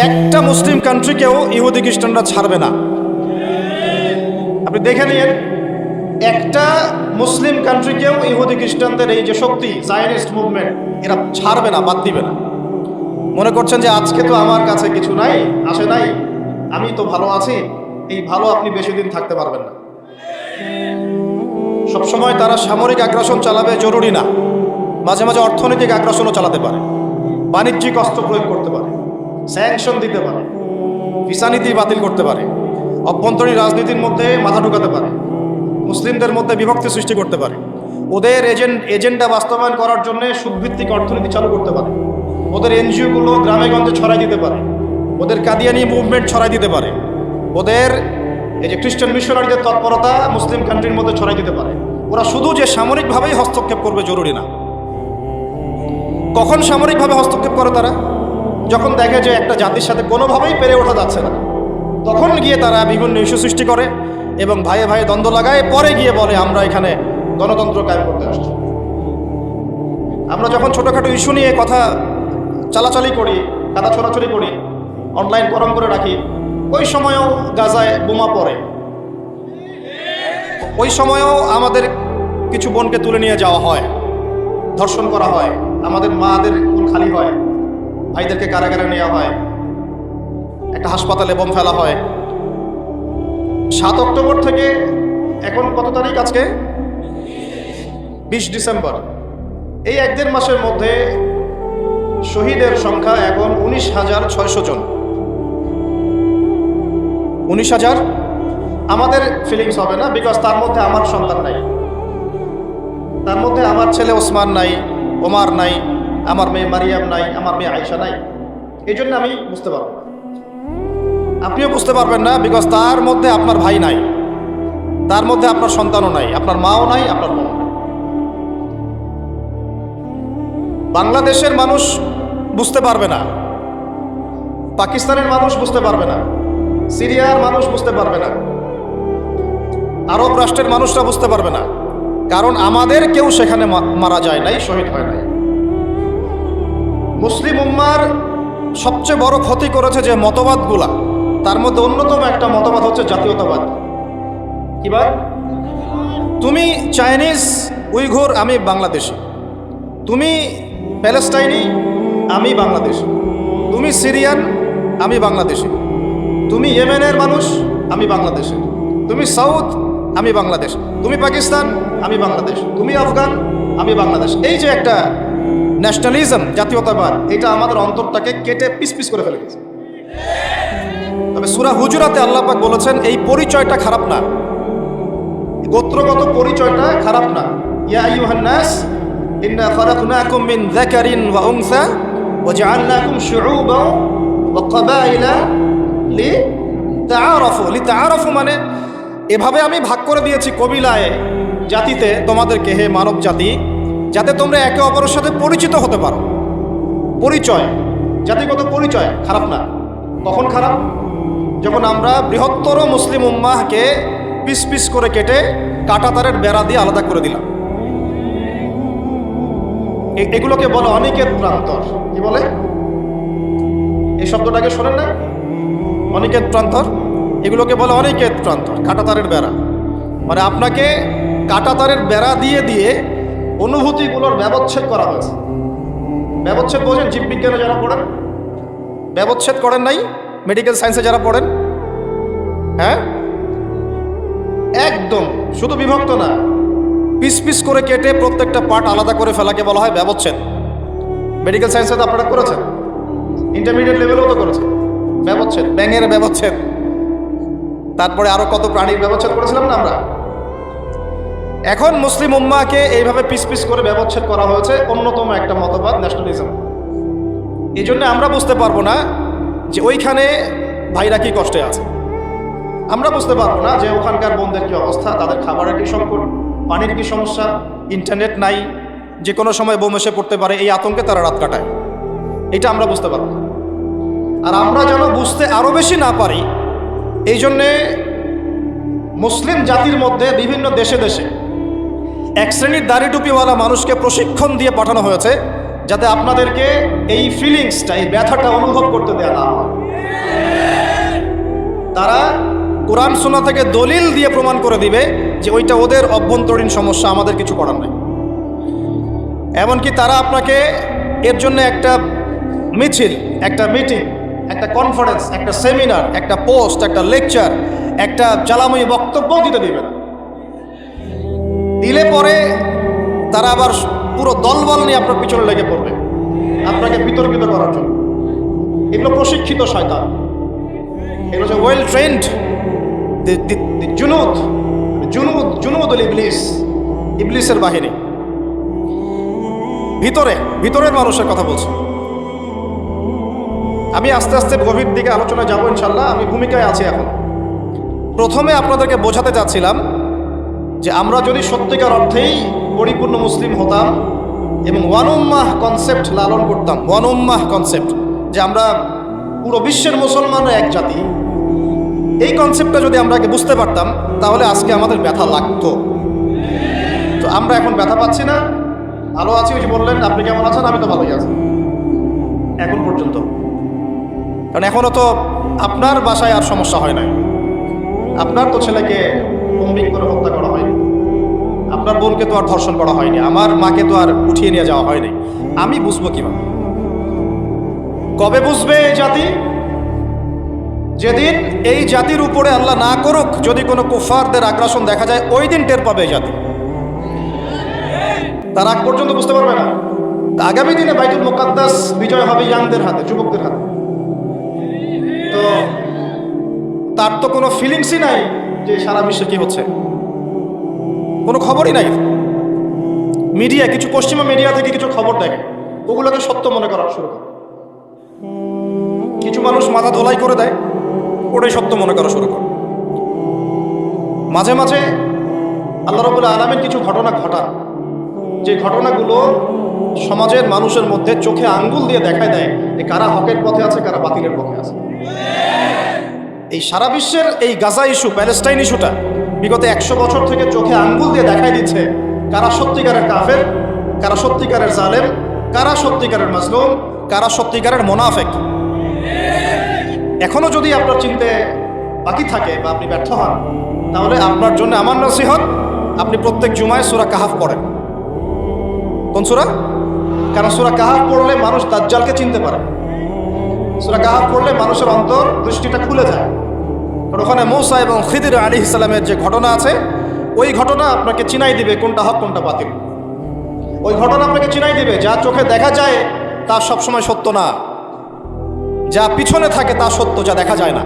একটা মুসলিম কান্ট্রিকেও ইহুদি খ্রিস্টানরা ছাড়বে না। আপনি দেখে নিন, একটা মুসলিম কান্ট্রিকেও ইহুদি খ্রিস্টানদের এই যে শক্তি জায়নিস্ট মুভমেন্ট এরা ছাড়বে না, বাদ দিবে না। মনে করছেন যে আজকে তো আমার কাছে কিছু নাই আসে নাই, আমি তো ভালো আছি, এই ভালো আপনি বেশি দিন থাকতে পারবেন না। সবসময় তারা সামরিক আগ্রাসন চালাবে, জরুরি না। মাঝে মাঝে অর্থনৈতিক আগ্রাসনও চালাতে পারে। বাণিজ্যিক অস্ত্র প্রয়োগ করতে পারে। স্যাংশন দিতে পারে। ভিসা নীতি বাতিল করতে পারে। অভ্যন্তরীণ রাজনীতির মধ্যে মাথা ঢুকাতে পারে। মুসলিমদের মধ্যে বিভক্তি সৃষ্টি করতে পারে। ওদের এজেন্ট এজেন্ডা বাস্তবায়ন করার জন্য সুদভিত্তিক অর্থনীতি চালু করতে পারে। ওদের এনজিওগুলো গ্রামে গঞ্জে ছড়াই দিতে পারে। ওদের কাদিয়ানি মুভমেন্ট ছড়াই দিতে পারে। ওদের এই যে খ্রিস্টান মিশনারিদের তৎপরতা মুসলিম কান্ট্রির মধ্যে ছড়াই দিতে পারে। ওরা শুধু যে সামরিকভাবেই হস্তক্ষেপ করবে জরুরি না। কখন সামরিকভাবে হস্তক্ষেপ করে তারা? যখন দেখে যে একটা জাতির সাথে কোনোভাবেই পেরে ওঠা যাচ্ছে না, তখন গিয়ে তারা বিভিন্ন ইস্যু সৃষ্টি করে এবং ভাইয়ে ভাইয়ে দ্বন্দ্ব লাগায়, পরে গিয়ে বলে, আমরা এখানে গণতন্ত্র কায়েম করতে আসছি। আমরা যখন ছোটোখাটো ইস্যু নিয়ে কথা চালাচালি করি, কাদা ছোড়াছড়ি করি, অনলাইন গরম করে রাখি, ওই সময়ও গাজায় বোমা পড়ে। ওই সময়ও আমাদের কিছু বোনকে তুলে নিয়ে যাওয়া হয়, ধর্ষণ করা হয়, আমাদের মাদের খালি হয়। ভাইদেরকে কারাগারে নেওয়া হয়। একটা হাসপাতালে বোম ফেলা হয়। সাত অক্টোবর থেকে এখন কত তারিখ আজকে? বিশ ডিসেম্বর। এই এক দেড় মাসের মধ্যে শহীদের সংখ্যা এখন উনিশ হাজার ছয়শো জন। উনিশ হাজার? আমাদের ফিলিংস হবে না বিকজ তার মধ্যে আমার সন্তান নাই। তার মধ্যে আমার ছেলে ওসমান নাই, ওমার নাই আমার মেয়ে মারিয়াম নাই, আমার মেয়ে আয়সা নাই। এই জন্য আমি বুঝতে পারব আপনিও বুঝতে পারবেন না বিকজ তার মধ্যে আপনার ভাই নাই। তার মধ্যে আপনার সন্তানও নাই, আপনার মাও নাই, আপনার বোন বাংলাদেশের মানুষ বুঝতে পারবে না, পাকিস্তানের মানুষ বুঝতে পারবে না, সিরিয়ার মানুষ বুঝতে পারবে না, আরব রাষ্ট্রের মানুষরা বুঝতে পারবে না, কারণ আমাদের কেউ সেখানে মারা যায় নাই, শহীদ হয় নাই। মুসলিম উম্মার সবচেয়ে বড় ক্ষতি করেছে যে মতবাদগুলা, তার মধ্যে অন্যতম একটা মতবাদ হচ্ছে জাতীয়তাবাদ। কি ভাই? তুমি চাইনিজ, উইঘুর, আমি বাংলাদেশি। তুমি প্যালেস্টাইনি, আমি বাংলাদেশি। তুমি সিরিয়ান, আমি বাংলাদেশি। তুমি ইয়েমেনের মানুষ, আমি বাংলাদেশি। তুমি সাউথ, আমি বাংলাদেশ। তুমি পাকিস্তান, আমি বাংলাদেশ। তুমি আফগান, আমি বাংলাদেশ। এই যে একটা ন্যাশনালিজম জাতীয়তাবাদ, এটা আমাদের অন্তরটাকে কেটে পিস পিস করে ফেলে গেছে। তবে সুরা হুজুরাতে আল্লাহ পাক বলেছেন, এই পরিচয়টা খারাপ না। গোত্রগত পরিচয়টা খারাপ না। ইয়া আইয়ুহান নাস, ইন্না খালাকনাকুম মিন যাকারিন ওয়া উনসা ওয়া জাআলনাকুম শুউবান ওয়া ক্বাবাইলা লি তাআরাফু। লি তাআরাফু মানে এভাবে আমি ভাগ করে দিয়েছি কবিলায় জাতিতে তোমাদেরকে, হে মানব জাতি যাতে তোমরা একে অপরের সাথে পরিচিত হতে পারো। পরিচয়, জাতিগত পরিচয়, খারাপ না। কখন খারাপ? যখন আমরা বৃহত্তর মুসলিম উম্মাহকে পিস পিস করে কেটে কাটাতারের বেড়া দিয়ে আলাদা করে দিলাম। এগুলোকে বলে অনিকেত প্রান্তর। কি বলে? এই শব্দটাকে শোনেন না? অনিকেত প্রান্তর? এগুলোকে বলে অনিকেত প্রান্তর, কাটাতারের বেড়া। মানে আপনাকে কাটাতারের বেড়া দিয়ে দিয়ে অনুভূতিগুলোর ব্যবচ্ছেদ করা হয়েছে। ব্যবচ্ছেদ বোঝেন জীববিজ্ঞানে যারা পড়েন? ব্যবচ্ছেদ করেন নাই? মেডিকেল সায়েন্সে যারা পড়েন? হ্যাঁ? একদম। শুধু বিভক্ত না, পিস পিস করে কেটে প্রত্যেকটা পার্ট আলাদা করে ফেলাকে বলা হয় ব্যবচ্ছেদ। মেডিকেল সায়েন্সে তো আপনারা করেছেন? ইন্টারমিডিয়েট লেভেলেও তো করেছেন। ব্যবচ্ছেদ, ব্যাঙের ব্যবচ্ছেদ। তারপরে আরও কত প্রাণীর ব্যবচ্ছেদ করেছিলাম না আমরা? এখন মুসলিম উম্মাকে এইভাবে পিস পিস করে ব্যবচ্ছেদ করা হয়েছে অন্যতম একটা মতবাদ ন্যাশনালিজম এই জন্য আমরা বুঝতে পারব না যে ওইখানে ভাইরা কি কষ্টে আছে। আমরা বুঝতে পারব না যে ওখানকার বোনদের কি অবস্থা, তাদের খাবারের কি সংকট, পানির কি সমস্যা ইন্টারনেট নাই, যে কোনো সময় বোম এসে পড়তে পারে, এই আতঙ্কে তারা রাত কাটায়। এটা আমরা বুঝতে পারব আর আমরা যেন বুঝতে আরও বেশি না পারি এই জন্যে মুসলিম জাতির মধ্যে বিভিন্ন দেশে দেশে এক শ্রেণির দাড়ি টুপিওয়ালা মানুষকে প্রশিক্ষণ দিয়ে পাঠানো হয়েছে যাতে আপনাদেরকে এই ফিলিংসটা এই ব্যথাটা অনুভব করতে দেয়া না তারা কোরআন সোনা থেকে দলিল দিয়ে প্রমাণ করে দিবে যে ওইটা ওদের অভ্যন্তরীণ সমস্যা, আমাদের কিছু করার নাই। এমনকি তারা আপনাকে এর জন্য একটা মিছিল, একটা মিটিং একটা কনফারেন্স একটা সেমিনার একটা পোস্ট একটা লেকচার একটা জ্বালাময়ী বক্তব্য দিতে দেবে না। দিলে পরে তারা আবার পুরো দলবল নিয়ে আপনার পিছনে লেগে পড়বে। আপনাকে বিতর্কিত করার জন্য। এগুলো প্রশিক্ষিত শয়তান। এগুলো হচ্ছে ওয়েল ট্রেন্ড জুনুদ। জুনুদ জুনুদ ইবলিস। ইবলিসের বাহিনী। ভিতরে, ভিতরের মানুষের কথা বলছি। আমি আস্তে আস্তে গভীর দিকে আলোচনা যাব ইনশাল্লাহ। আমি ভূমিকায় আছি এখন। প্রথমে আপনাদেরকে বোঝাতে চাচ্ছিলাম যে আমরা যদি সত্যিকার অর্থেই পরিপূর্ণ মুসলিম হতাম এবং ওয়ানুম্মাহ কনসেপ্ট লালন করতাম ওয়ানুম্মাহ কনসেপ্ট যে আমরা পুরো বিশ্বের মুসলমানরা এক জাতি, এই কনসেপ্টটা যদি আমরা আগে বুঝতে পারতাম, তাহলে আজকে আমাদের ব্যথা লাগতো। তো আমরা এখন ব্যথা পাচ্ছি না। ভালো আছি ওই বললেন, আপনি কেমন আছেন? আমি তো ভালোই আছি। এখন পর্যন্ত। কারণ এখনও তো আপনার বাসায় আর সমস্যা হয় নাই। আপনার তো ছেলেকে বম্বিং করে হত্যা করা আপনার বোনকে তো আর ধর্ষণ করা হয়নি, আমার মাকে তো আর উঠিয়ে নিয়ে যাওয়া হয়নি। আমি বুঝব কীভাবে? কবে বুঝবে এই জাতি? যেদিন এই জাতির উপরে আল্লাহ না করুক, যদি কোনো কুফারদের আগ্রাসন দেখা যায়, ওই দিন টের পাবে এই জাতি। তার আগ পর্যন্ত বুঝতে পারবে না। আগামী দিনে বাইতুল মোকাদ্দাস বিজয় হবে ইয়াংদের হাতে, যুবকদের হাতে। তো তার তো কোনো ফিলিংসই নাই যে সারা বিশ্বে কি হচ্ছে। কোনো খবরই নাই। মিডিয়া কিছু পশ্চিমা মিডিয়া থেকে কিছু খবর দেখে। ওগুলোকে সত্য মনে করা শুরু করে। কিছু মানুষ মাথা ধোলাই করে দেয়, ওটাই সত্য মনে করা শুরু করে। মাঝে মাঝে আল্লাহ রবুল্লা আলমের কিছু ঘটনা ঘটা যে ঘটনাগুলো সমাজের মানুষের মধ্যে চোখে আঙ্গুল দিয়ে দেখায় দেয় যে কারা হকের পথে আছে, কারা বাতিলের পথে আছে। এই সারা বিশ্বের এই গাজা ইস্যু, প্যালেস্টাইন ইস্যুটা বিগত একশো বছর থেকে চোখে আঙ্গুল দিয়ে দেখাই দিচ্ছে কারা সত্যিকারের কাফের, কারা সত্যিকারের জালেম, কারা সত্যিকারের মাজলুম, কারা সত্যিকারের মোনাফেক। এখনও যদি আপনার চিনতে বাকি থাকে বা আপনি ব্যর্থ হন, তাহলে আপনার জন্য আমার নসিহত, আপনি প্রত্যেক জুমায় সুরা কাহাফ পড়েন। কোন সুরা? কারণ সুরা কাহাফ পড়লে মানুষ দাজ্জালকে চিনতে পারে। সুরা কাহাফ পড়লে মানুষের অন্তর দৃষ্টিটা খুলে যায়। ওখানে মৌসা এবং খিদির আলী ইসলামের যে ঘটনা আছে, ওই ঘটনা আপনাকে চিনাই দিবে কোনটা হক, কোনটা বাতিল। ওই ঘটনা আপনাকে চিনাই দিবে, যা চোখে দেখা যায় তা সবসময় সত্য না। যা পিছনে থাকে তা সত্য, যা দেখা যায় না।